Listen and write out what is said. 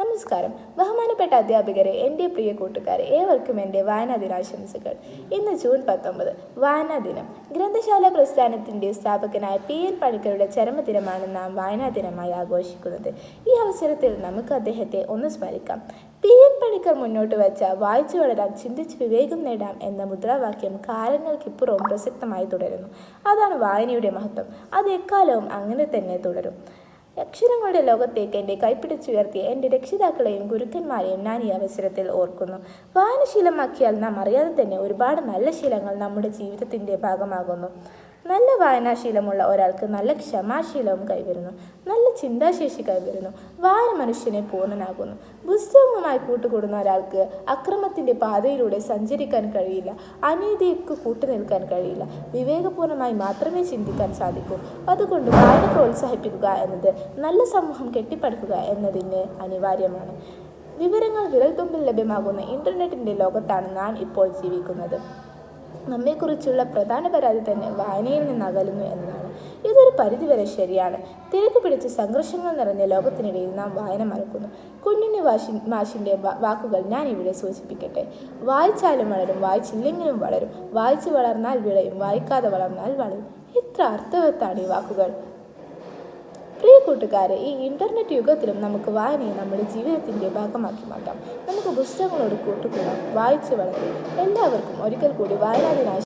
നമസ്കാരം. ബഹുമാനപ്പെട്ട അധ്യാപകരെ എന്റെ പ്രിയ കൂട്ടുകാരെ ഏവർക്കും എന്റെ വായനാ ദിനാശംസകൾ ഇന്ന് ജൂൺ പത്തൊമ്പത് വായനാ ദിനം ഗ്രന്ഥശാല പ്രസ്ഥാനത്തിന്റെ സ്ഥാപകനായ പി എൻ പണിക്കരുടെ ചരമദിനമാണ് നാം വായനാ ദിനമായി ആഘോഷിക്കുന്നത്. ഈ അവസരത്തിൽ നമുക്ക് അദ്ദേഹത്തെ ഒന്ന് സ്മരിക്കാം. പി എൻ പണിക്കർ മുന്നോട്ട് വെച്ച വായിച്ചു വളരാം ചിന്തിച്ച് വിവേകം നേടാം എന്ന മുദ്രാവാക്യം കാലങ്ങൾക്കിപ്പുറവും പ്രസക്തമായി തുടരുന്നു. അതാണ് വായനയുടെ മഹത്വം. അത് എക്കാലവും അങ്ങനെ തന്നെ തുടരും. അക്ഷരങ്ങളുടെ ലോകത്തേക്ക് എന്റെ കൈപ്പിടിച്ചുയർത്തിയ എന്റെ രക്ഷിതാക്കളെയും ഗുരുക്കന്മാരെയും ഞാൻ ഈ അവസരത്തിൽ ഓർക്കുന്നു. വായനശീലമാക്കിയാൽ നാം അറിയാതെ തന്നെ ഒരുപാട് നല്ല ശീലങ്ങൾ നമ്മുടെ ജീവിതത്തിന്റെ ഭാഗമാകുന്നു. നല്ല വായനാശീലമുള്ള ഒരാൾക്ക് നല്ല ക്ഷമാശീലവും കൈവരുന്നു. നല്ല ചിന്താശേഷി കൈവരുന്നു. വായന മനുഷ്യനെ പൂർണനാകുന്നു പുസ്തകങ്ങളുമായി കൂട്ടുകൂടുന്ന ഒരാൾക്ക് അക്രമത്തിന്റെ പാതയിലൂടെ സഞ്ചരിക്കാൻ കഴിയില്ല. അനീതിക്ക് കൂട്ടുനിൽക്കാൻ കഴിയില്ല. വിവേകപൂർണമായി മാത്രമേ ചിന്തിക്കാൻ സാധിക്കൂ. അതുകൊണ്ട് വായന പ്രോത്സാഹിപ്പിക്കുക എന്നത് നല്ല സമൂഹം കെട്ടിപ്പടുക്കുക എന്നതിന് അനിവാര്യമാണ്. വിവരങ്ങൾ വിരൽത്തുമ്പിൽ ലഭ്യമാകുന്ന ഇന്റർനെറ്റിന്റെ ലോകത്താണ് നാം ഇപ്പോൾ ജീവിക്കുന്നത്. നമ്മെക്കുറിച്ചുള്ള പ്രധാന പരാതി തന്നെ വായനയിൽ നിന്ന് അകലുന്നു എന്നതാണ് ഇതൊരു പരിധിവരെ ശരിയാണ്. തിരക്ക് പിടിച്ച് സംഘർഷങ്ങൾ നിറഞ്ഞ ലോകത്തിനിടയിൽ നാം വായന മറക്കുന്നു. കുഞ്ഞുണ്ണി വാശി മാഷിന്റെ വാക്കുകൾ ഞാൻ ഇവിടെ സൂചിപ്പിക്കട്ടെ. വായിച്ചാലും വളരും വായിച്ചില്ലെങ്കിലും വളരും. വായിച്ചു വളർന്നാൽ വിളയും വായിക്കാതെ വളർന്നാൽ വളരും ഇത്ര അർത്ഥവത്താണ് ഈ വാക്കുകൾ. പ്രിയ കൂട്ടുകാരെ ഈ ഇന്റർനെറ്റ് യുഗത്തിലും നമുക്ക് വായനയെ നമ്മുടെ ജീവിതത്തിന്റെ ഭാഗമാക്കി മാറ്റാം. നമുക്ക് പുസ്തകങ്ങളോട് കൂട്ടുകൂടാം വായിച്ചു വളരെ. എല്ലാവർക്കും ഒരിക്കൽ കൂടി വായനാ